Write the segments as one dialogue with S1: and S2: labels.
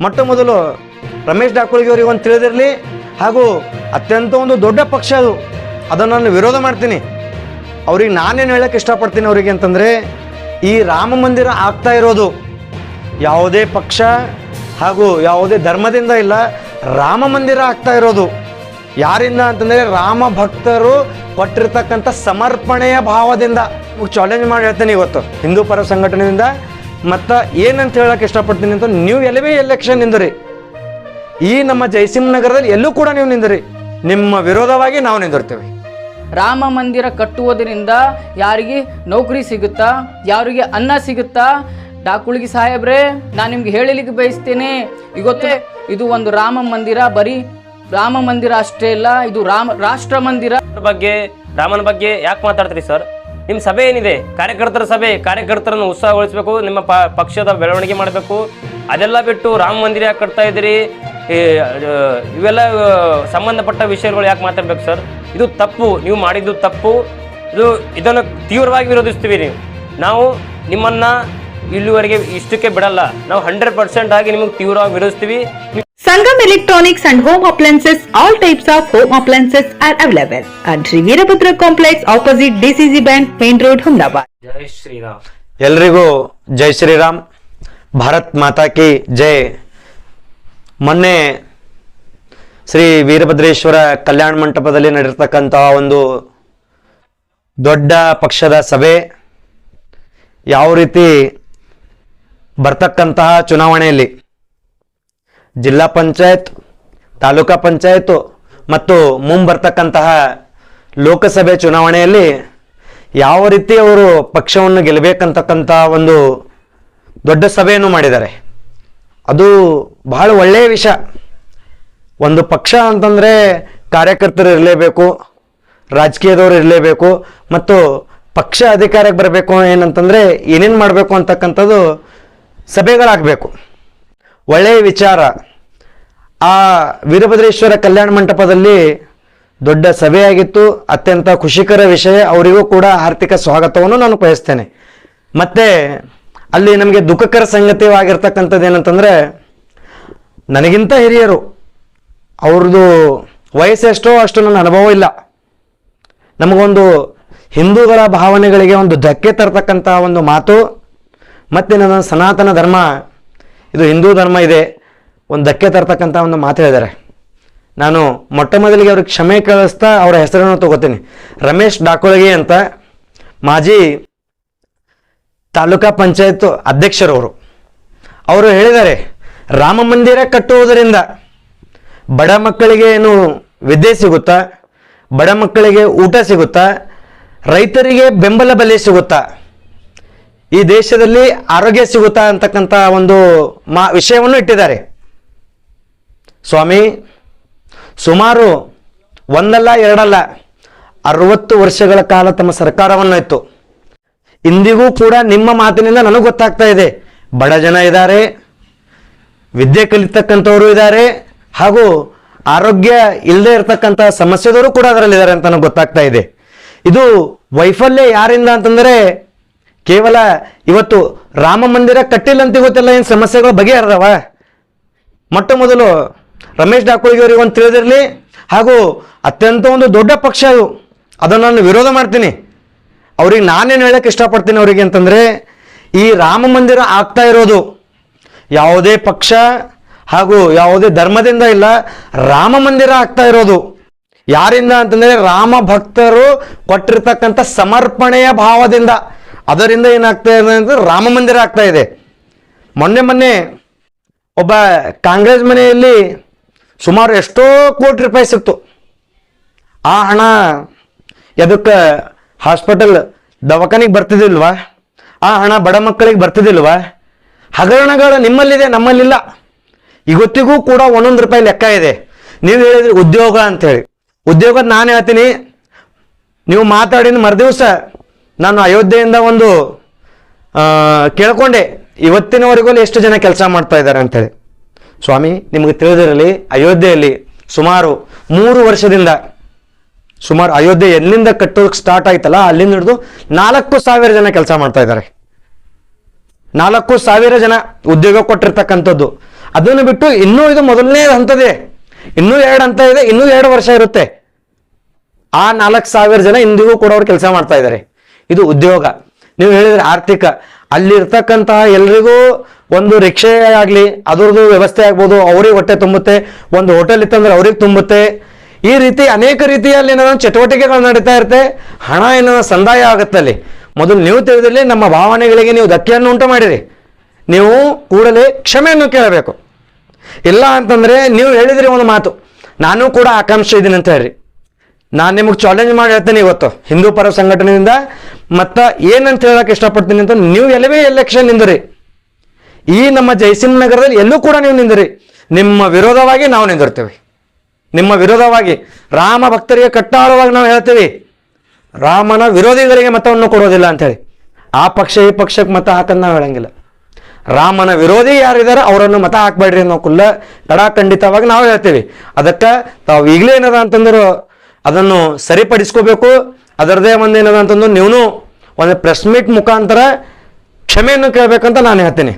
S1: ಮೊಟ್ಟ ಮೊದಲು ರಮೇಶ್ ಡಾಕೂರ್ಗೆ ಅವರಿಗೆ ಒಂದು ತಿಳಿದಿರಲಿ. ಹಾಗೂ ಅತ್ಯಂತ ಒಂದು ದೊಡ್ಡ ಪಕ್ಷ ಅದು. ಅದನ್ನು ನಾನು ವಿರೋಧ ಮಾಡ್ತೀನಿ. ಅವ್ರಿಗೆ ನಾನೇನು ಹೇಳೋಕ್ಕೆ ಇಷ್ಟಪಡ್ತೀನಿ ಅವರಿಗೆ ಅಂತಂದರೆ, ಈ ರಾಮ ಮಂದಿರ ಆಗ್ತಾ ಇರೋದು ಯಾವುದೇ ಪಕ್ಷ ಹಾಗೂ ಯಾವುದೇ ಧರ್ಮದಿಂದ ಇಲ್ಲ, ರಾಮ ಮಂದಿರ ಆಗ್ತಾ ಇರೋದು. ಯಾರಿಂದ ಅಂತಂದರೆ ರಾಮ ಭಕ್ತರು ಕೊಟ್ಟಿರ್ತಕ್ಕಂಥ ಸಮರ್ಪಣೆಯ ಭಾವದಿಂದ. ಚಾಲೆಂಜ್ ಮಾಡಿ ಹೇಳ್ತೇನೆ ಇವತ್ತು. ಹಿಂದೂ ಪರ ಸಂಘಟನೆಯಿಂದ ಮತ್ತು ಏನಂತ ಹೇಳಕ್ಕೆ ಇಷ್ಟಪಡ್ತೀನಿ ಅಂತ ನೀವು ಎಲ್ಲವೇ ಎಲೆಕ್ಷನ್ ನಿಂದಿರಿ. ಈ ನಮ್ಮ ಜಯಸಿಂಹ ನಗರದಲ್ಲಿ ಎಲ್ಲೂ ಕೂಡ ನೀವು ನಿಂದಿರಿ. ನಿಮ್ಮ ವಿರೋಧವಾಗಿ ನಾವು ನಿಂದಿರ್ತೇವೆ.
S2: ರಾಮ ಮಂದಿರ ಕಟ್ಟುವುದರಿಂದ ಯಾರಿಗೆ ನೌಕರಿ ಸಿಗುತ್ತಾ ಯಾರಿಗೆ ಅನ್ನ ಸಿಗುತ್ತಾ? ಡಾಕುಳಿಗೆ ಸಾಹೇಬ್ರೆ ನಾನು ನಿಮ್ಗೆ ಹೇಳಲಿಕ್ಕೆ ಬಯಸ್ತೇನೆ. ಇವತ್ತು ಇದು ಒಂದು ರಾಮ ಮಂದಿರ ಬರೀ ರಾಮ ಮಂದಿರ ಅಷ್ಟೇ ಇಲ್ಲ ಇದು ರಾಮ ರಾಷ್ಟ್ರ ಮಂದಿರ.
S3: ಬಗ್ಗೆ ರಾಮನ ಬಗ್ಗೆ ಯಾಕೆ ಮಾತಾಡ್ತೀರಿ ಸರ್? ನಿಮ್ಮ ಸಭೆ ಏನಿದೆ? ಕಾರ್ಯಕರ್ತರ ಸಭೆ, ಕಾರ್ಯಕರ್ತರನ್ನು ಉತ್ಸಾಹಗೊಳಿಸಬೇಕು, ನಿಮ್ಮ ಪಕ್ಷದ ಬೆಳವಣಿಗೆ ಮಾಡಬೇಕು. ಅದೆಲ್ಲ ಬಿಟ್ಟು ರಾಮ ಮಂದಿರ ಯಾಕೆ ಕಟ್ತಾ ಇದ್ದೀರಿ? ಇವೆಲ್ಲ ಸಂಬಂಧಪಟ್ಟ ವಿಷಯಗಳು ಯಾಕೆ ಮಾತಾಡ್ಬೇಕು ಸರ್? ಇದು ತಪ್ಪು, ನೀವು ಮಾಡಿದ್ದು ತಪ್ಪು. ಇದು ಇದನ್ನು ತೀವ್ರವಾಗಿ ವಿರೋಧಿಸ್ತೀವಿ ನೀವು. ನಾವು ನಿಮ್ಮನ್ನ ಇಲ್ಲಿವರೆಗೆ ಇಷ್ಟಕ್ಕೆ ಬಿಡಲ್ಲ. ನಾವು ಹಂಡ್ರೆಡ್ ಪರ್ಸೆಂಟ್ ಆಗಿ ನಿಮಗೆ ತೀವ್ರವಾಗಿ ವಿರೋಧಿಸ್ತೀವಿ.
S4: Sangam electronics and home appliances all types of home appliances are available and Shri Veerabhadra complex opposite DCC bank main road Ahmedabad
S3: Jai Shriram
S1: ಎಲ್ರಿಗೂ ಜೈ ಶ್ರೀರಾಮ್. ಭಾರತ್ ಮಾತಾ ಕಿ ಜೈ. ಮೊನ್ನೆ ಶ್ರೀ ವೀರಭದ್ರೇಶ್ವರ ಕಲ್ಯಾಣ ಮಂಟಪದಲ್ಲಿ ನಡೀತಕ್ಕಂಥ ಒಂದು ದೊಡ್ಡ ಪಕ್ಷದ ಸಭೆ. ಯಾವ ರೀತಿ ಬರ್ತಕ್ಕಂತಹ ಚುನಾವಣೆಯಲ್ಲಿ ಜಿಲ್ಲಾ ಪಂಚಾಯತ್, ತಾಲೂಕಾ ಪಂಚಾಯತ್ ಮತ್ತು ಮುಂಬರ್ತಕ್ಕಂತಹ ಲೋಕಸಭೆ ಚುನಾವಣೆಯಲ್ಲಿ ಯಾವ ರೀತಿ ಅವರು ಪಕ್ಷವನ್ನು ಗೆಲ್ಲಬೇಕಂತಕ್ಕಂಥ ಒಂದು ದೊಡ್ಡ ಸಭೆಯನ್ನು ಮಾಡಿದ್ದಾರೆ. ಅದು ಬಹಳ ಒಳ್ಳೆಯ ವಿಷಯ. ಒಂದು ಪಕ್ಷ ಅಂತಂದರೆ ಕಾರ್ಯಕರ್ತರು ಇರಲೇಬೇಕು, ರಾಜಕೀಯದವರು ಇರಲೇಬೇಕು ಮತ್ತು ಪಕ್ಷ ಅಧಿಕಾರಕ್ಕೆ ಬರಬೇಕು ಏನಂತಂದರೆ ಏನೇನು ಮಾಡಬೇಕು ಅಂತಕ್ಕಂಥದ್ದು ಸಭೆಗಳಾಗಬೇಕು. ಒಳ್ಳೆಯ ವಿಚಾರ. ಆ ವೀರಭದ್ರೇಶ್ವರ ಕಲ್ಯಾಣ ಮಂಟಪದಲ್ಲಿ ದೊಡ್ಡ ಸಭೆಯಾಗಿತ್ತು. ಅತ್ಯಂತ ಖುಷಿಕರ ವಿಷಯ. ಅವರಿಗೂ ಕೂಡ ಆರ್ಥಿಕ ಸ್ವಾಗತವನ್ನು ನಾನು ಬಯಸ್ತೇನೆ. ಮತ್ತು ಅಲ್ಲಿ ನಮಗೆ ದುಃಖಕರ ಸಂಗತಿ ಆಗಿರ್ತಕ್ಕಂಥದ್ದು ಏನಂತಂದರೆ ನನಗಿಂತ ಹಿರಿಯರು, ಅವ್ರದ್ದು ವಯಸ್ಸೆಷ್ಟೋ ಅಷ್ಟು ನನ್ನ ಅನುಭವ ಇಲ್ಲ. ನಮಗೊಂದು ಹಿಂದೂಗಳ ಭಾವನೆಗಳಿಗೆ ಒಂದು ಧಕ್ಕೆ ತರ್ತಕ್ಕಂಥ ಒಂದು ಮಾತು ಮತ್ತು ನನ್ನ ಸನಾತನ ಧರ್ಮ, ಇದು ಹಿಂದೂ ಧರ್ಮ ಇದೆ, ಒಂದು ಧಕ್ಕೆ ತರ್ತಕ್ಕಂಥ ಒಂದು ಮಾತು ಹೇಳಿದ್ದಾರೆ. ನಾನು ಮೊಟ್ಟ ಮೊದಲಿಗೆ ಅವ್ರಿಗೆ ಕ್ಷಮೆ ಕಳಿಸ್ತಾ ಅವರ ಹೆಸರನ್ನು ತಗೋತೀನಿ. ರಮೇಶ್ ಡಾಕೋಳಗಿ ಅಂತ ಮಾಜಿ ತಾಲೂಕಾ ಪಂಚಾಯತ್ ಅಧ್ಯಕ್ಷರವರು. ಅವರು ಹೇಳಿದ್ದಾರೆ, ರಾಮ ಮಂದಿರ ಕಟ್ಟುವುದರಿಂದ ಬಡ ಮಕ್ಕಳಿಗೆ ಏನು ವಿದ್ಯೆ ಸಿಗುತ್ತಾ? ಬಡ ಮಕ್ಕಳಿಗೆ ಊಟ ಸಿಗುತ್ತಾ? ರೈತರಿಗೆ ಬೆಂಬಲ ಬೆಲೆ ಸಿಗುತ್ತಾ? ಈ ದೇಶದಲ್ಲಿ ಆರೋಗ್ಯ ಸಿಗುತ್ತಾ ಅಂತಕ್ಕಂಥ ಒಂದು ಮಾ ವಿಷಯವನ್ನು ಇಟ್ಟಿದ್ದಾರೆ. ಸ್ವಾಮಿ, ಸುಮಾರು ಒಂದಲ್ಲ ಎರಡಲ್ಲ ಅರವತ್ತು ವರ್ಷಗಳ ಕಾಲ ತಮ್ಮ ಸರ್ಕಾರವನ್ನು ಇತ್ತು ಇಂದಿಗೂ ಕೂಡ ನಿಮ್ಮ ಮಾತಿನಿಂದ ನನಗೆ ಗೊತ್ತಾಗ್ತಾ ಇದೆ. ಬಡ ಜನ ಇದ್ದಾರೆ, ವಿದ್ಯೆ ಕಲಿತಕ್ಕಂಥವರು ಇದ್ದಾರೆ, ಹಾಗೂ ಆರೋಗ್ಯ ಇಲ್ಲದೆ ಇರತಕ್ಕಂಥ ಸಮಸ್ಯೆದವರು ಕೂಡ ಅದರಲ್ಲಿದ್ದಾರೆ ಅಂತ ನನಗೆ ಗೊತ್ತಾಗ್ತಾ ಇದೆ. ಇದು ವೈಫಲ್ಯ ಯಾರಿಂದ ಅಂತಂದರೆ ಕೇವಲ ಇವತ್ತು ರಾಮ ಮಂದಿರ ಕಟ್ಟಿಲ್ಲ ಅಂತ ಗೊತ್ತಿಲ್ಲ ಏನು ಸಮಸ್ಯೆಗಳು ಬಗೆಹರದವ? ಮೊಟ್ಟ ಮೊದಲು ರಮೇಶ್ ಅವರಿಗೆ ಒಂದು ತಿಳಿದಿರಲಿ. ಹಾಗೂ ಅತ್ಯಂತ ಒಂದು ದೊಡ್ಡ ಪಕ್ಷ ಅದು. ಅದನ್ನು ನಾನು ವಿರೋಧ ಮಾಡ್ತೀನಿ. ಅವ್ರಿಗೆ ನಾನೇನು ಹೇಳಕ್ಕೆ ಇಷ್ಟಪಡ್ತೀನಿ ಅವರಿಗೆ ಅಂತಂದರೆ, ಈ ರಾಮ ಮಂದಿರ ಆಗ್ತಾ ಇರೋದು ಯಾವುದೇ ಪಕ್ಷ ಹಾಗೂ ಯಾವುದೇ ಧರ್ಮದಿಂದ ಇಲ್ಲ, ರಾಮ ಮಂದಿರ ಆಗ್ತಾ ಇರೋದು. ಯಾರಿಂದ ಅಂತಂದರೆ ರಾಮ ಭಕ್ತರು ಕೊಟ್ಟಿರ್ತಕ್ಕಂಥ ಸಮರ್ಪಣೆಯ ಭಾವದಿಂದ. ಅದರಿಂದ ಏನಾಗ್ತಾ ಇದೆ ಅಂದರೆ ರಾಮ ಮಂದಿರ ಆಗ್ತಾ ಇದೆ. ಮೊನ್ನೆ ಮೊನ್ನೆ ಒಬ್ಬ ಕಾಂಗ್ರೆಸ್ ಮನೆಯಲ್ಲಿ ಸುಮಾರು ಎಷ್ಟೋ ಕೋಟಿ ರೂಪಾಯಿ ಸಿಕ್ತು. ಆ ಹಣ ಎದಕ್ಕೆ ಹಾಸ್ಪಿಟಲ್ ದವಾಖಾನಿಗೆ ಬರ್ತಿದ್ದಿಲ್ವಾ? ಆ ಹಣ ಬಡ ಮಕ್ಕಳಿಗೆ ಬರ್ತಿದ್ದಿಲ್ವಾ? ಹಗರಣಗಳು ನಿಮ್ಮಲ್ಲಿದೆ, ನಮ್ಮಲ್ಲಿಲ್ಲ. ಇವತ್ತಿಗೂ ಕೂಡ ಒಂದೊಂದು ರೂಪಾಯಿ ಲೆಕ್ಕ ಇದೆ. ನೀವು ಹೇಳಿದ್ರಿ ಉದ್ಯೋಗ ಅಂತೇಳಿ ಉದ್ಯೋಗ ನಾನು ಹೇಳ್ತೀನಿ, ನೀವು ಮಾತಾಡಿದ ಮರುದಿವಸ ನಾನು ಅಯೋಧ್ಯೆಯಿಂದ ಒಂದು ಕೇಳ್ಕೊಂಡೆ. ಇವತ್ತಿನವರೆಗೂ ಎಷ್ಟು ಜನ ಕೆಲಸ ಮಾಡ್ತಾ ಇದ್ದಾರೆ ಅಂತೇಳಿ. ಸ್ವಾಮಿ, ನಿಮಗೆ ತಿಳಿದಿರಲಿ, ಅಯೋಧ್ಯೆಯಲ್ಲಿ ಸುಮಾರು ಮೂರು ವರ್ಷದಿಂದ, ಸುಮಾರು ಅಯೋಧ್ಯೆ ಎಲ್ಲಿಂದ ಕಟ್ಟೋದಕ್ಕೆ ಸ್ಟಾರ್ಟ್ ಆಯ್ತಲ್ಲ, ಅಲ್ಲಿಂದ ಹಿಡಿದು ನಾಲ್ಕು ಸಾವಿರ ಜನ ಕೆಲಸ ಮಾಡ್ತಾ ಇದ್ದಾರೆ. ನಾಲ್ಕು ಸಾವಿರ ಜನ ಉದ್ಯೋಗ ಕೊಟ್ಟಿರ್ತಕ್ಕಂಥದ್ದು. ಅದನ್ನು ಬಿಟ್ಟು ಇನ್ನೂ ಇದು ಮೊದಲನೇ ಹಂತದೇ. ಇನ್ನೂ ಎರಡು ಹಂತ ಇದೆ, ಇನ್ನೂ ಎರಡು ವರ್ಷ ಇರುತ್ತೆ. ಆ ನಾಲ್ಕು ಸಾವಿರ ಜನ ಇಂದಿಗೂ ಕೂಡ ಅವರು ಕೆಲಸ ಮಾಡ್ತಾ ಇದ್ದಾರೆ. ಇದು ಉದ್ಯೋಗ. ನೀವು ಹೇಳಿದ್ರೆ ಆರ್ಥಿಕ. ಅಲ್ಲಿರ್ತಕ್ಕಂತಹ ಎಲ್ರಿಗೂ ಒಂದು ರಿಕ್ಷೆ ಆಗಲಿ, ಅದ್ರದ್ದು ವ್ಯವಸ್ಥೆ ಆಗ್ಬೋದು, ಅವ್ರಿಗೆ ಹೊಟ್ಟೆ ತುಂಬುತ್ತೆ, ಒಂದು ಹೋಟೆಲ್ ಇತ್ತಂದ್ರೆ ಅವ್ರಿಗೆ ತುಂಬುತ್ತೆ. ಈ ರೀತಿ ಅನೇಕ ರೀತಿಯಲ್ಲಿ ಏನೋ ಚಟುವಟಿಕೆಗಳು ನಡೀತಾ ಇರುತ್ತೆ. ಹಣ ಏನೋ ಸಂದಾಯ ಆಗುತ್ತೆ ಅಲ್ಲಿ. ಮೊದಲು ನೀವು ತಿಳಿದಿರಲಿ, ನಮ್ಮ ಭಾವನೆಗಳಿಗೆ ನೀವು ಧಕ್ಕೆಯನ್ನು ಉಂಟು ಮಾಡಿರಿ. ನೀವು ಕೂಡಲೇ ಕ್ಷಮೆಯನ್ನು ಕೇಳಬೇಕು. ಇಲ್ಲ ಅಂತಂದ್ರೆ ನೀವು ಹೇಳಿದ್ರಿ ಒಂದು ಮಾತು. ನಾನು ಕೂಡ ಆಕಾಂಕ್ಷೆ ಇದ್ದೀನಿ ಅಂತ ಹೇಳ್ರಿ. ನಾನು ನಿಮಗೆ ಚಾಲೆಂಜ್ ಮಾಡಿ ಹೇಳ್ತೇನೆ ಇವತ್ತು, ಹಿಂದೂ ಪರ ಸಂಘಟನೆಯಿಂದ. ಮತ್ತ ಏನಂತ ಹೇಳಕ್ಕೆ ಇಷ್ಟಪಡ್ತೀನಿ ಅಂತ ನೀವು ಎಲ್ಲವೇ ಎಲೆಕ್ಷನ್ ನಿಂದ್ರಿ. ಈ ನಮ್ಮ ಜಯಸಿಂಹ ನಗರದಲ್ಲಿ ಎಲ್ಲೂ ಕೂಡ ನೀವು ನಿಂದಿರಿ. ನಿಮ್ಮ ವಿರೋಧವಾಗಿ ನಾವು ನಿಂದಿರ್ತೇವೆ. ನಿಮ್ಮ ವಿರೋಧವಾಗಿ ರಾಮ ಭಕ್ತರಿಗೆ ಕಟ್ಟಾಳವಾಗಿ ನಾವು ಹೇಳ್ತೀವಿ. ರಾಮನ ವಿರೋಧಿಗಳಿಗೆ ಮತವನ್ನು ಕೊಡೋದಿಲ್ಲ ಅಂತೇಳಿ ಆ ಪಕ್ಷ, ಈ ಪಕ್ಷಕ್ಕೆ ಮತ ಹಾಕಂದು ನಾವು ಹೇಳಂಗಿಲ್ಲ. ರಾಮನ ವಿರೋಧಿ ಯಾರಿದ್ದಾರೆ ಅವರನ್ನು ಮತ ಹಾಕ್ಬೇಡ್ರಿ ಅನ್ನೋ ಕುಲ್ಲ ಕಡಾಖಂಡಿತವಾಗಿ ನಾವು ಹೇಳ್ತೀವಿ. ಅದಕ್ಕೆ ತಾವು ಈಗಲೇ ಏನದ ಅಂತಂದ್ರೆ ಅದನ್ನು ಸರಿಪಡಿಸ್ಕೋಬೇಕು. ಅದರದೇ ಒಂದು ಏನದ ಅಂತಂದು ನೀವು ಒಂದು ಪ್ರೆಸ್ ಮೀಟ್ ಮುಖಾಂತರ ಕ್ಷಮೆಯನ್ನು ಕೇಳಬೇಕಂತ ನಾನು ಹೇಳ್ತೀನಿ.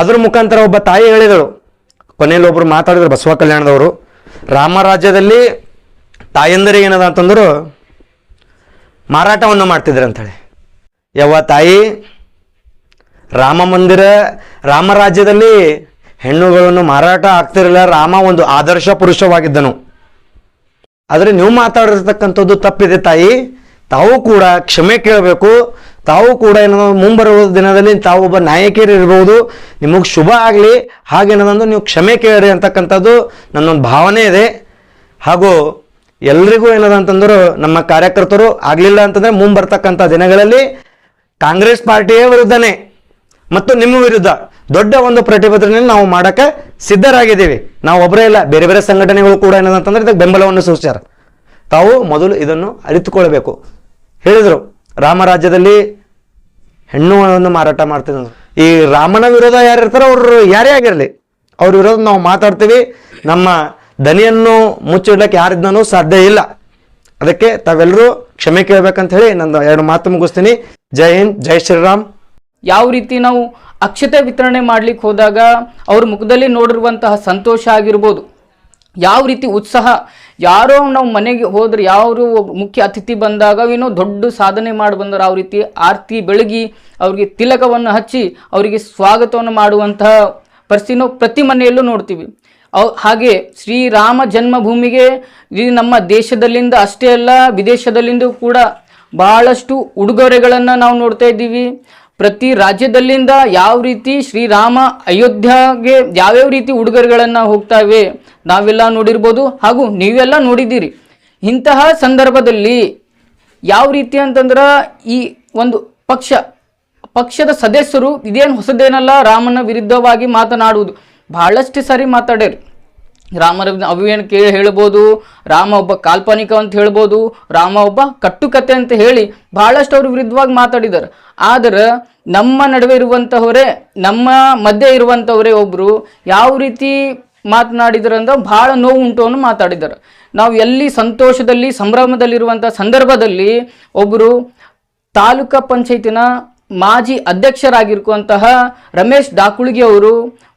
S1: ಅದ್ರ ಮುಖಾಂತರ ಒಬ್ಬ ತಾಯಿ ಹೇಳಿದಳು. ಕೊನೆಯಲ್ಲಿ ಒಬ್ಬರು ಮಾತಾಡಿದ್ರು ಬಸವ ಕಲ್ಯಾಣದವರು. ರಾಮರಾಜ್ಯದಲ್ಲಿ ತಾಯಂದರಿಗೆ ಏನದ ಅಂತಂದ್ರು, ಮಾರಾಟವನ್ನು ಮಾಡ್ತಿದ್ರು ಅಂತೇಳಿ ಯವ್ವ ತಾಯಿ, ರಾಮ ಮಂದಿರ ರಾಮರಾಜ್ಯದಲ್ಲಿ ಹೆಣ್ಣುಗಳನ್ನು ಮಾರಾಟ ಆಗ್ತಿರಲಿಲ್ಲ. ರಾಮ ಒಂದು ಆದರ್ಶ ಪುರುಷವಾಗಿದ್ದನು. ಆದರೆ ನೀವು ಮಾತಾಡಿರ್ತಕ್ಕಂಥದ್ದು ತಪ್ಪಿದೆ ತಾಯಿ. ತಾವು ಕೂಡ ಕ್ಷಮೆ ಕೇಳಬೇಕು. ತಾವು ಕೂಡ ಏನೋ ಮುಂಬರುವ ದಿನದಲ್ಲಿ ತಾವು ಒಬ್ಬ ನಾಯಕಿಯರು ಇರ್ಬೋದು ನಿಮಗೆ ಶುಭ ಆಗಲಿ. ಹಾಗೇನದಂದು ನೀವು ಕ್ಷಮೆ ಕೇಳಿರಿ ಅಂತಕ್ಕಂಥದ್ದು ನನ್ನೊಂದು ಭಾವನೆ ಇದೆ. ಹಾಗೂ ಎಲ್ರಿಗೂ ಅಂತಂದರು ನಮ್ಮ ಕಾರ್ಯಕರ್ತರು ಆಗಲಿಲ್ಲ ಅಂತಂದ್ರೆ ಮುಂಬರ್ತಕ್ಕಂಥ ದಿನಗಳಲ್ಲಿ ಕಾಂಗ್ರೆಸ್ ಪಾರ್ಟಿಯ ವಿರುದ್ಧನೇ. ಮತ್ತು ನಿಮ್ಮ ವಿರುದ್ಧ. ದೊಡ್ಡ ಒಂದು ಪ್ರತಿಭಟನೆಯನ್ನು ನಾವು ಮಾಡಕ್ಕೆ ಸಿದ್ಧರಾಗಿದ್ದೀವಿ. ನಾವು ಒಬ್ಬರೇ ಇಲ್ಲ, ಬೇರೆ ಬೇರೆ ಸಂಘಟನೆಗಳು ಕೂಡ ಏನಂತಂದ್ರೆ ಇದಕ್ಕೆ ಬೆಂಬಲವನ್ನು ಸೂಚಿಸ್ಯಾರ. ತಾವು ಮೊದಲು ಇದನ್ನು ಅರಿತುಕೊಳ್ಬೇಕು. ಹೇಳಿದರು ರಾಮರಾಜ್ಯದಲ್ಲಿ ಹೆಣ್ಣುಗಳನ್ನು ಮಾರಾಟ ಮಾಡ್ತಿದ್ರು ಈ ರಾಮನ ವಿರೋಧ ಯಾರು ಇರ್ತಾರೋ ಅವರು ಯಾರೇ ಆಗಿರಲಿ, ಅವ್ರ ವಿರೋಧ ನಾವು ಮಾತಾಡ್ತೀವಿ. ನಮ್ಮ ದನಿಯನ್ನು ಮುಚ್ಚಿಡ್ಲಿಕ್ಕೆ ಯಾರಿದ್ನೂ ಸಾಧ್ಯ ಇಲ್ಲ. ಅದಕ್ಕೆ ತಾವೆಲ್ಲರೂ ಕ್ಷಮೆ ಕೇಳಬೇಕಂತ ಹೇಳಿ ನಂದು ಎರಡು ಮಾತು ಮುಗಿಸ್ತೀನಿ. ಜೈ ಹಿಂದ್, ಜೈ ಶ್ರೀರಾಮ್.
S2: ಯಾವ ರೀತಿ ನಾವು ಅಕ್ಷತೆ ವಿತರಣೆ ಮಾಡಲಿಕ್ಕೆ ಹೋದಾಗ ಅವ್ರ ಮುಖದಲ್ಲಿ ನೋಡಿರುವಂತಹ ಸಂತೋಷ ಆಗಿರ್ಬೋದು. ಯಾವ ರೀತಿ ಉತ್ಸಾಹ, ಯಾರೋ ನಾವು ಮನೆಗೆ ಹೋದ್ರೆ ಯಾರು ಮುಖ್ಯ ಅತಿಥಿ ಬಂದಾಗ ಏನೋ ದೊಡ್ಡ ಸಾಧನೆ ಮಾಡಿ ಬಂದರು ಆ ರೀತಿ ಆರತಿ ಬೆಳಗಿ ಅವ್ರಿಗೆ ತಿಲಕವನ್ನು ಹಚ್ಚಿ ಅವರಿಗೆ ಸ್ವಾಗತವನ್ನು ಮಾಡುವಂತಹ ಪರಿಸ್ಥಿತಿ ನಾವು ಪ್ರತಿ ಮನೆಯಲ್ಲೂ ನೋಡ್ತೀವಿ. ಅವ್ ಹಾಗೆ ಶ್ರೀರಾಮ ಜನ್ಮಭೂಮಿಗೆ ನಮ್ಮ ದೇಶದಲ್ಲಿಂದ ಅಷ್ಟೇ ಅಲ್ಲ, ವಿದೇಶದಲ್ಲಿಂದ ಕೂಡ ಬಹಳಷ್ಟು ಉಡುಗೊರೆಗಳನ್ನು ನಾವು ನೋಡ್ತಾ ಇದ್ದೀವಿ. ಪ್ರತಿ ರಾಜ್ಯದಲ್ಲಿಂದ ಯಾವ ರೀತಿ ಶ್ರೀರಾಮ ಅಯೋಧ್ಯೆಗೆ ಯಾವ್ಯಾವ ರೀತಿ ಉಡುಗೊರೆಗಳನ್ನು ಹೋಗ್ತಾ ಇವೆ ನಾವೆಲ್ಲ ನೋಡಿರ್ಬೋದು. ಹಾಗೂ ನೀವೆಲ್ಲ ನೋಡಿದ್ದೀರಿ. ಇಂತಹ ಸಂದರ್ಭದಲ್ಲಿ ಯಾವ ರೀತಿ ಅಂತಂದ್ರೆ ಈ ಒಂದು ಪಕ್ಷ, ಪಕ್ಷದ ಸದಸ್ಯರು ಇದೇನು ಹೊಸದೇನಲ್ಲ ರಾಮನ ವಿರುದ್ಧವಾಗಿ ಮಾತನಾಡುವುದು. ಬಹಳಷ್ಟು ಸಾರಿ ಮಾತಾಡ್ಯಾರ. ರಾಮರ ಏನು ಕೇಳಿ ಹೇಳ್ಬೋದು, ರಾಮ ಒಬ್ಬ ಕಾಲ್ಪನಿಕ ಅಂತ ಹೇಳ್ಬೋದು, ರಾಮ ಒಬ್ಬ ಕಟ್ಟುಕತೆ ಅಂತ ಹೇಳಿ ಬಹಳಷ್ಟು ಅವರು ವಿರುದ್ಧವಾಗಿ ಮಾತಾಡಿದ್ದಾರೆ. ಆದರೆ ನಮ್ಮ ನಡುವೆ ಇರುವಂತಹವರೇ, ನಮ್ಮ ಮಧ್ಯೆ ಇರುವಂಥವರೇ ಒಬ್ಬರು ಯಾವ ರೀತಿ ಮಾತನಾಡಿದ್ರು ಅಂದ್ರೆ ಬಹಳ ನೋವು ಉಂಟು ಅನ್ನು ಮಾತಾಡಿದ್ದಾರೆ. ನಾವು ಎಲ್ಲಿ ಸಂತೋಷದಲ್ಲಿ ಸಂಭ್ರಮದಲ್ಲಿರುವಂಥ ಸಂದರ್ಭದಲ್ಲಿ ಒಬ್ಬರು ತಾಲೂಕಾ ಪಂಚಾಯತಿನ ಮಾಜಿ ಅಧ್ಯಕ್ಷರಾಗಿರುವಂತಹ ರಮೇಶ್ ದಾಕುಳಿಗೆ ಅವರು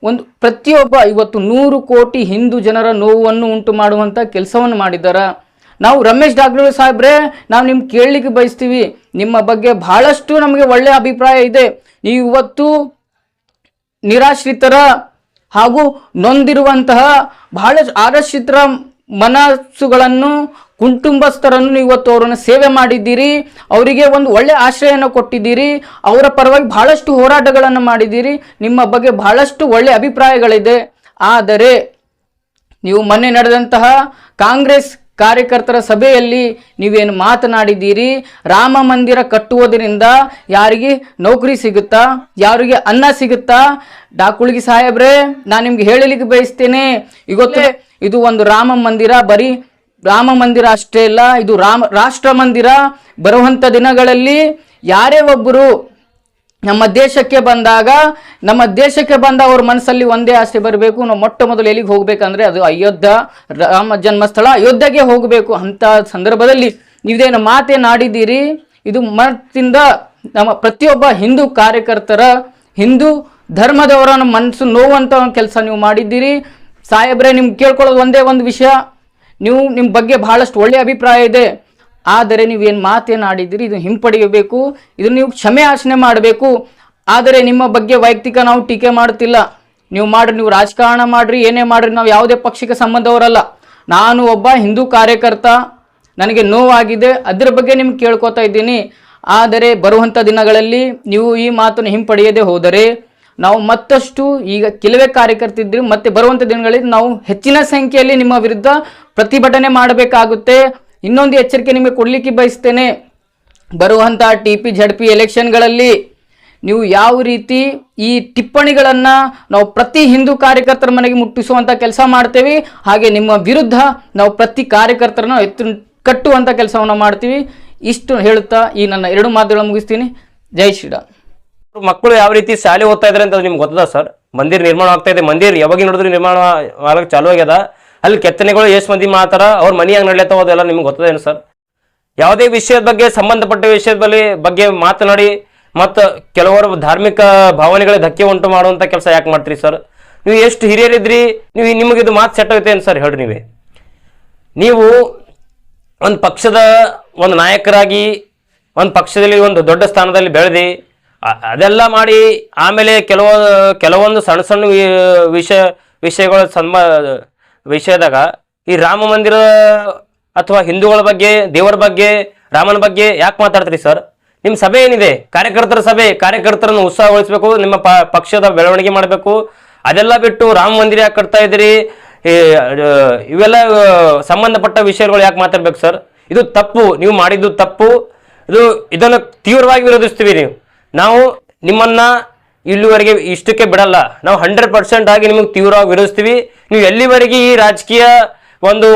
S2: ಒಂದು ಪ್ರತಿಯೊಬ್ಬ ಇವತ್ತು ನೂರು ಕೋಟಿ ಹಿಂದೂ ಜನರ ನೋವನ್ನು ಉಂಟು ಮಾಡುವಂಥ ಕೆಲಸವನ್ನು ಮಾಡಿದ್ದಾರೆ. ನಾವು ರಮೇಶ್ ದಾಕುಳಿ ಸಾಹೇಬ್ರೆ, ನಾವು ನಿಮ್ಗೆ ಕೇಳಲಿಕ್ಕೆ ಬಯಸ್ತೀವಿ. ನಿಮ್ಮ ಬಗ್ಗೆ ಬಹಳಷ್ಟು ನಮಗೆ ಒಳ್ಳೆಯ ಅಭಿಪ್ರಾಯ ಇದೆ. ನೀವು ಇವತ್ತು ನಿರಾಶ್ರಿತರ ಹಾಗೂ ನೊಂದಿರುವಂತಹ ಬಹಳ ಆರಶ್ರಿತರ ಮನಸ್ಸುಗಳನ್ನು ಕುಟುಂಬಸ್ಥರನ್ನು ನೀವು ಇವತ್ತು ಅವರನ್ನು ಸೇವೆ ಮಾಡಿದ್ದೀರಿ ಅವರಿಗೆ ಒಂದು ಒಳ್ಳೆ ಆಶ್ರಯನ ಕೊಟ್ಟಿದ್ದೀರಿ ಅವರ ಪರವಾಗಿ ಬಹಳಷ್ಟು ಹೋರಾಟಗಳನ್ನು ಮಾಡಿದ್ದೀರಿ ನಿಮ್ಮ ಬಗ್ಗೆ ಬಹಳಷ್ಟು ಒಳ್ಳೆ ಅಭಿಪ್ರಾಯಗಳಿದೆ. ಆದರೆ ನೀವು ಮೊನ್ನೆ ನಡೆದಂತಹ ಕಾಂಗ್ರೆಸ್ ಕಾರ್ಯಕರ್ತರ ಸಭೆಯಲ್ಲಿ ನೀವೇನು ಮಾತನಾಡಿದ್ದೀರಿ? ರಾಮ ಮಂದಿರ ಕಟ್ಟುವುದರಿಂದ ಯಾರಿಗೆ ನೌಕರಿ ಸಿಗುತ್ತಾ? ಯಾರಿಗೆ ಅನ್ನ ಸಿಗುತ್ತಾ? ಡಾಕುಳಿಗಿ ಸಾಹೇಬ್ರೆ ನಾನು ನಿಮ್ಗೆ ಹೇಳಲಿಕ್ಕೆ ಬಯಸ್ತೇನೆ. ಇವತ್ತು ಇದು ಒಂದು ರಾಮ ಮಂದಿರ ಬರೀ ರಾಮ ಮಂದಿರ ಅಷ್ಟೇ ಅಲ್ಲ ಇದು ರಾಮ, ರಾಷ್ಟ್ರ ಮಂದಿರ. ಬರುವಂಥ ದಿನಗಳಲ್ಲಿ ಯಾರೇ ಒಬ್ಬರು ನಮ್ಮ ದೇಶಕ್ಕೆ ಬಂದಾಗ, ನಮ್ಮ ದೇಶಕ್ಕೆ ಬಂದ ಅವ್ರ ಮನಸ್ಸಲ್ಲಿ ಒಂದೇ ಆಸೆ ಬರಬೇಕು. ನಾವು ಮೊಟ್ಟ ಮೊದಲು ಎಲ್ಲಿಗೆ ಹೋಗ್ಬೇಕಂದ್ರೆ ಅದು ಅಯೋಧ್ಯ, ರಾಮ ಜನ್ಮಸ್ಥಳ, ಅಯೋಧ್ಯೆಗೆ ಹೋಗಬೇಕು. ಅಂತ ಸಂದರ್ಭದಲ್ಲಿ ನೀವೇನು ಮಾತೇನಾಡಿದ್ದೀರಿ ಇದು ಮತ್ತಿಂದ ನಮ್ಮ ಪ್ರತಿಯೊಬ್ಬ ಹಿಂದೂ ಕಾರ್ಯಕರ್ತರ, ಹಿಂದೂ ಧರ್ಮದವರ ಮನಸ್ಸು ನೋವಂತ ಕೆಲಸ ನೀವು ಮಾಡಿದ್ದೀರಿ. ಸಾಹೇಬ್ರೆ, ನಿಮ್ಗೆ ಕೇಳ್ಕೊಳ್ಳೋದು ಒಂದೇ ಒಂದು ವಿಷಯ. ನೀವು ನಿಮ್ಮ ಬಗ್ಗೆ ಬಹಳಷ್ಟು ಒಳ್ಳೆಯ ಅಭಿಪ್ರಾಯ ಇದೆ. ಆದರೆ ನೀವೇನು ಮಾತೇನು ಆಡಿದ್ದೀರಿ ಇದು ಹಿಂಪಡೆಯಬೇಕು. ಇದನ್ನು ನೀವು ಕ್ಷಮೆ ಆಚನೆ ಮಾಡಬೇಕು. ಆದರೆ ನಿಮ್ಮ ಬಗ್ಗೆ ವೈಯಕ್ತಿಕ ನಾವು ಟೀಕೆ ಮಾಡುತ್ತಿಲ್ಲ. ನೀವು ಮಾಡ್ರಿ, ನೀವು ರಾಜಕಾರಣ ಮಾಡ್ರಿ, ಏನೇ ಮಾಡ್ರಿ, ನಾವು ಯಾವುದೇ ಪಕ್ಷಕ್ಕೆ ಸಂಬಂಧವರಲ್ಲ. ನಾನು ಒಬ್ಬ ಹಿಂದೂ ಕಾರ್ಯಕರ್ತ. ನನಗೆ ನೋವಾಗಿದೆ. ಅದರ ಬಗ್ಗೆ ನಿಮ್ಗೆ ಕೇಳ್ಕೊತಾ ಇದ್ದೀನಿ. ಆದರೆ ಬರುವಂಥ ದಿನಗಳಲ್ಲಿ ನೀವು ಈ ಮಾತನ್ನು ಹಿಂಪಡೆಯದೆ ಹೋದರೆ ನಾವು ಮತ್ತಷ್ಟು ಈಗ ಕೆಲವೇ ಕಾರ್ಯಕರ್ತಿದ್ರು ಮತ್ತೆ ಬರುವಂಥ ದಿನಗಳಲ್ಲಿ ನಾವು ಹೆಚ್ಚಿನ ಸಂಖ್ಯೆಯಲ್ಲಿ ನಿಮ್ಮ ವಿರುದ್ಧ ಪ್ರತಿಭಟನೆ ಮಾಡಬೇಕಾಗುತ್ತೆ. ಇನ್ನೊಂದು ಎಚ್ಚರಿಕೆ ನಿಮಗೆ ಕೊಡಲಿಕ್ಕೆ ಬಯಸ್ತೇನೆ. ಬರುವಂಥ ಟಿ ಪಿ ಜಡ್ ಪಿ ಎಲೆಕ್ಷನ್ಗಳಲ್ಲಿ ನೀವು ಯಾವ ರೀತಿ ಈ ಟಿಪ್ಪಣಿಗಳನ್ನು ನಾವು ಪ್ರತಿ ಹಿಂದೂ ಕಾರ್ಯಕರ್ತರ ಮನೆಗೆ ಮುಟ್ಟಿಸುವಂಥ ಕೆಲಸ ಮಾಡ್ತೇವೆ, ಹಾಗೆ ನಿಮ್ಮ ವಿರುದ್ಧ ನಾವು ಪ್ರತಿ ಕಾರ್ಯಕರ್ತರನ್ನ ಎತ್ತು ಕಟ್ಟುವಂಥ ಕೆಲಸವನ್ನು ಮಾಡ್ತೀವಿ. ಇಷ್ಟು ಹೇಳುತ್ತಾ ಈ ನನ್ನ ಎರಡು ಮಾತುಗಳನ್ನು ಮುಗಿಸ್ತೀನಿ. ಜೈ ಶ್ರೀರಾಮ್.
S3: ಮಕ್ಕಳು ಯಾವ ರೀತಿ ಶಾಲೆ ಓದ್ತಾ ಇದ್ರೆ ಅಂತ ನಿಮ್ಗೆ ಗೊತ್ತದ ಸರ್? ಮಂದಿರ್ ನಿರ್ಮಾಣ ಆಗ್ತಾ ಇದೆ. ಮಂದಿರ್ ಯಾವಾಗ ನೋಡಿದ್ರು ನಿರ್ಮಾಣ ಆಗಕ್ಕೆ ಚಾಲು ಆಗ್ಯದ. ಅಲ್ಲಿ ಕೆತ್ತನೆಗಳು ಎಷ್ಟು ಮಂದಿ ಮಾಡ್ತಾರ ಅವ್ರ ಮನೆಯಾಗ ನಡ್ಲತ್ತಾವ ಅದೆಲ್ಲ ನಿಮ್ಗೆ ಗೊತ್ತದೇನು ಸರ್? ಯಾವುದೇ ವಿಷಯದ ಬಗ್ಗೆ, ಸಂಬಂಧಪಟ್ಟ ವಿಷಯದ ಬಗ್ಗೆ ಮಾತನಾಡಿ ಮತ್ತು ಕೆಲವರು ಧಾರ್ಮಿಕ ಭಾವನೆಗಳಿಗೆ ಧಕ್ಕೆ ಉಂಟು ಮಾಡುವಂಥ ಕೆಲಸ ಯಾಕೆ ಮಾಡ್ತೀರಿ ಸರ್? ನೀವು ಎಷ್ಟು ಹಿರಿಯರಿದ್ರಿ, ನೀವು ನಿಮಗೆ ಇದು ಮಾತು ಸೆಟ್ ಆಗುತ್ತೆ ಏನು ಸರ್? ಹೇಳ್ರಿ ನೀವೇ. ನೀವು ಒಂದು ಪಕ್ಷದ ಒಂದು ನಾಯಕರಾಗಿ, ಒಂದು ಪಕ್ಷದಲ್ಲಿ ಒಂದು ದೊಡ್ಡ ಸ್ಥಾನದಲ್ಲಿ ಬೆಳೆದು ಅದೆಲ್ಲ ಮಾಡಿ ಆಮೇಲೆ ಕೆಲವು, ಕೆಲವೊಂದು ಸಣ್ಣ ಸಣ್ಣ ವಿಷಯ ವಿಷಯಗಳ ಸನ್ಮ ವಿಷಯದಾಗ ಈ ರಾಮ ಮಂದಿರ ಅಥವಾ ಹಿಂದೂಗಳ ಬಗ್ಗೆ, ದೇವರ ಬಗ್ಗೆ, ರಾಮನ ಬಗ್ಗೆ ಯಾಕೆ ಮಾತಾಡ್ತೀರಿ ಸರ್? ನಿಮ್ಮ ಸಭೆ ಏನಿದೆ? ಕಾರ್ಯಕರ್ತರ ಸಭೆ, ಕಾರ್ಯಕರ್ತರನ್ನು ಉತ್ಸಾಹಗೊಳಿಸಬೇಕು, ನಿಮ್ಮ ಪಕ್ಷದ ಬೆಳವಣಿಗೆ ಮಾಡಬೇಕು. ಅದೆಲ್ಲ ಬಿಟ್ಟು ರಾಮ ಮಂದಿರ ಯಾಕೆ ಕಟ್ತಾ ಇದ್ದೀರಿ? ಇವೆಲ್ಲ ಸಂಬಂಧಪಟ್ಟ ವಿಷಯಗಳು ಯಾಕೆ ಮಾತಾಡ್ಬೇಕು ಸರ್? ಇದು ತಪ್ಪು, ನೀವು ಮಾಡಿದ್ದು ತಪ್ಪು. ಇದು, ಇದನ್ನು ತೀವ್ರವಾಗಿ ವಿರೋಧಿಸ್ತೀವಿ ನೀವು. ನಾವು ನಿಮ್ಮನ್ನ ಇಲ್ಲಿವರೆಗೆ ಇಷ್ಟಕ್ಕೆ ಬಿಡಲ್ಲ. ನಾವು ಹಂಡ್ರೆಡ್ ಪರ್ಸೆಂಟ್ ಆಗಿ ನಿಮಗೆ ತೀವ್ರವಾಗಿ ವಿರೋಧಿಸ್ತೀವಿ. ನೀವು ಎಲ್ಲಿವರೆಗೆ ಈ ರಾಜಕೀಯ ಒಂದು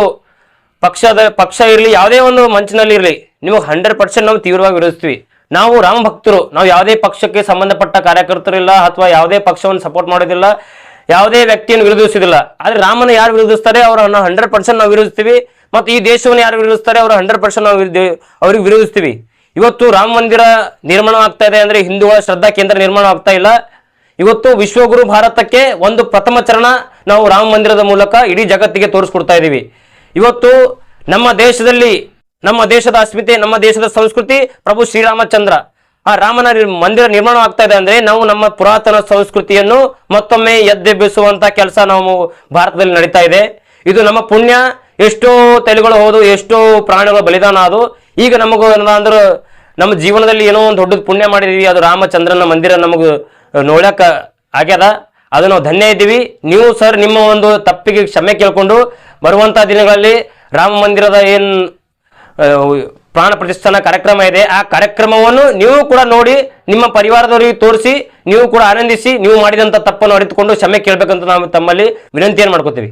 S3: ಪಕ್ಷದ, ಪಕ್ಷ ಇರಲಿ, ಯಾವುದೇ ಒಂದು ಮಂಚಿನಲ್ಲಿ ಇರಲಿ, ನಿಮಗೆ ಹಂಡ್ರೆಡ್ ಪರ್ಸೆಂಟ್ ನಾವು ತೀವ್ರವಾಗಿ ವಿರೋಧಿಸ್ತೀವಿ. ನಾವು ರಾಮ ಭಕ್ತರು. ನಾವು ಯಾವುದೇ ಪಕ್ಷಕ್ಕೆ ಸಂಬಂಧಪಟ್ಟ ಕಾರ್ಯಕರ್ತರಿಲ್ಲ ಅಥವಾ ಯಾವುದೇ ಪಕ್ಷವನ್ನು ಸಪೋರ್ಟ್ ಮಾಡೋದಿಲ್ಲ, ಯಾವುದೇ ವ್ಯಕ್ತಿಯನ್ನು ವಿರೋಧಿಸೋದಿಲ್ಲ. ಆದರೆ ರಾಮನ ಯಾರು ವಿರೋಧಿಸ್ತಾರೆ? ಅವರನ್ನು ಹಂಡ್ರೆಡ್ ಪರ್ಸೆಂಟ್ ನಾವು ವಿರೋಧಿಸ್ತೀವಿ. ಮತ್ತು ಈ ದೇಶವನ್ನು ಯಾರು ವಿರೋಧಿಸ್ತಾರೆ? ಅವರು ಹಂಡ್ರೆಡ್ ಪರ್ಸೆಂಟ್ ನಾವು ಅವ್ರಿಗೆ ವಿರೋಧಿಸ್ತೀವಿ. ಇವತ್ತು ರಾಮ ಮಂದಿರ ನಿರ್ಮಾಣ ಆಗ್ತಾ ಇದೆ ಅಂದ್ರೆ ಹಿಂದೂಗಳ ಶ್ರದ್ಧಾ ಕೇಂದ್ರ ನಿರ್ಮಾಣ ಆಗ್ತಾ ಇಲ್ಲ. ಇವತ್ತು ವಿಶ್ವಗುರು ಭಾರತಕ್ಕೆ ಒಂದು ಪ್ರಥಮ ಚರಣ ನಾವು ರಾಮ ಮಂದಿರದ ಮೂಲಕ ಇಡೀ ಜಗತ್ತಿಗೆ ತೋರಿಸ್ಕೊಡ್ತಾ ಇದ್ದೀವಿ ಇವತ್ತು ನಮ್ಮ ದೇಶದಲ್ಲಿ, ನಮ್ಮ ದೇಶದ ಅಸ್ಮಿತೆ ನಮ್ಮ ದೇಶದ ಸಂಸ್ಕೃತಿ ಪ್ರಭು ಶ್ರೀರಾಮಚಂದ್ರ. ಆ ರಾಮನ ಮಂದಿರ ನಿರ್ಮಾಣ ಆಗ್ತಾ ಇದೆ ಅಂದ್ರೆ ನಾವು ನಮ್ಮ ಪುರಾತನ ಸಂಸ್ಕೃತಿಯನ್ನು ಮತ್ತೊಮ್ಮೆ ಎದ್ದೆಬ್ಬಿಸುವಂತ ಕೆಲಸ ನಾವು ಭಾರತದಲ್ಲಿ ನಡೀತಾ ಇದೆ. ಇದು ನಮ್ಮ ಪುಣ್ಯ. ಎಷ್ಟೋ ತಲೆಗಳು ಹೋದು, ಎಷ್ಟೋ ಪ್ರಾಣಿಗಳ ಬಲಿದಾನ ಅದು ಈಗ ನಮಗೂ ಅಂದ್ರೆ ನಮ್ಮ ಜೀವನದಲ್ಲಿ ಏನೋ ಒಂದು ದೊಡ್ಡದು ಪುಣ್ಯ ಮಾಡಿದೀವಿ, ಅದು ರಾಮಚಂದ್ರನ ಮಂದಿರ ನಮಗೆ ನೋಡಕ್ಕೆ ಆಗ್ಯದ. ಅದು ನಾವು ಧನ್ಯ ಇದ್ದೀವಿ. ನೀವು ಸರ್ ನಿಮ್ಮ ಒಂದು ತಪ್ಪಿಗೆ ಕ್ಷಮೆ ಕೇಳ್ಕೊಂಡು ಬರುವಂಥ ದಿನಗಳಲ್ಲಿ ರಾಮ ಮಂದಿರದ ಏನ್ ಪ್ರಾಣ ಪ್ರತಿಷ್ಠಾನ ಕಾರ್ಯಕ್ರಮ ಇದೆ, ಆ ಕಾರ್ಯಕ್ರಮವನ್ನು ನೀವು ಕೂಡ ನೋಡಿ, ನಿಮ್ಮ ಪರಿವಾರದವರಿಗೆ ತೋರಿಸಿ, ನೀವು ಕೂಡ ಆನಂದಿಸಿ, ನೀವು ಮಾಡಿದಂತ ತಪ್ಪನ್ನು ಅರಿತುಕೊಂಡು ಕ್ಷಮೆ ಕೇಳಬೇಕಂತ ನಾವು ತಮ್ಮಲ್ಲಿ ವಿನಂತಿಯನ್ನು ಮಾಡ್ಕೋತೀವಿ.